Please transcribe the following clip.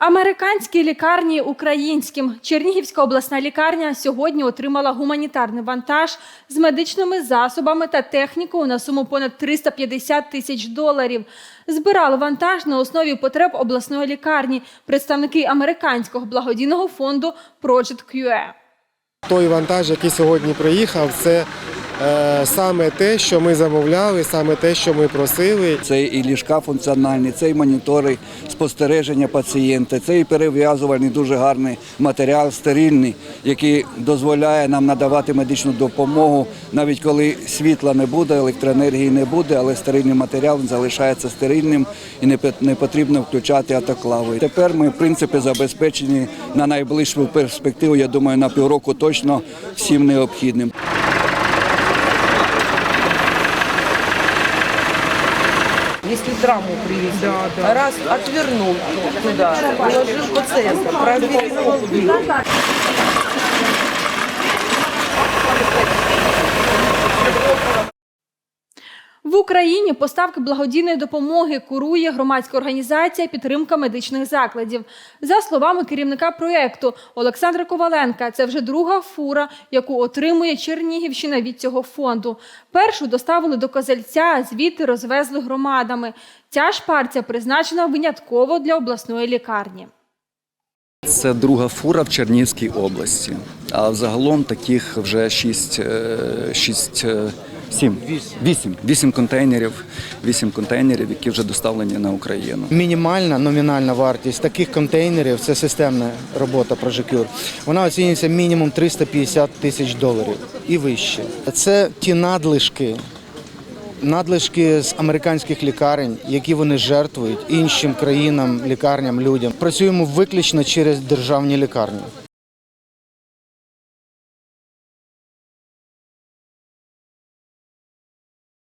Американські лікарні українським. Чернігівська обласна лікарня сьогодні отримала гуманітарний вантаж з медичними засобами та технікою на суму понад 350 тисяч доларів. Збирали вантаж на основі потреб обласної лікарні представники американського благодійного фонду Project QE. Той вантаж, який сьогодні приїхав, це саме те, що ми замовляли, саме те, що ми просили. Це і ліжка функціональні, це і монітори спостереження пацієнта, це і перев'язувальний дуже гарний матеріал, стерильний, який дозволяє нам надавати медичну допомогу, навіть коли світла не буде, електроенергії не буде, але стерильний матеріал залишається стерильним і не потрібно включати атоклави. Тепер ми в принципі забезпечені на найближчу перспективу. Я думаю, на півроку точно всім необхідним. Если драму привезли, раз отвернул туда, положил пациента, проверил. В Україні поставки благодійної допомоги курує громадська організація підтримка медичних закладів. За словами керівника проєкту Олександра Коваленка, це вже друга фура, яку отримує Чернігівщина від цього фонду. Першу доставили до Козельця, звідти розвезли громадами. Ця ж партія призначена винятково для обласної лікарні. Це друга фура в Чернігівській області. А взагалом таких вже шість, е, шість е, сім, вісім, вісім контейнерів, вісім контейнерів, які вже доставлені на Україну. Мінімальна номінальна вартість таких контейнерів це системна робота Projecure. Вона оцінюється мінімум 350 тисяч доларів і вище. Це ті надлишки, надлишки з американських лікарень, які вони жертвують іншим країнам, лікарням, людям. Працюємо виключно через державні лікарні.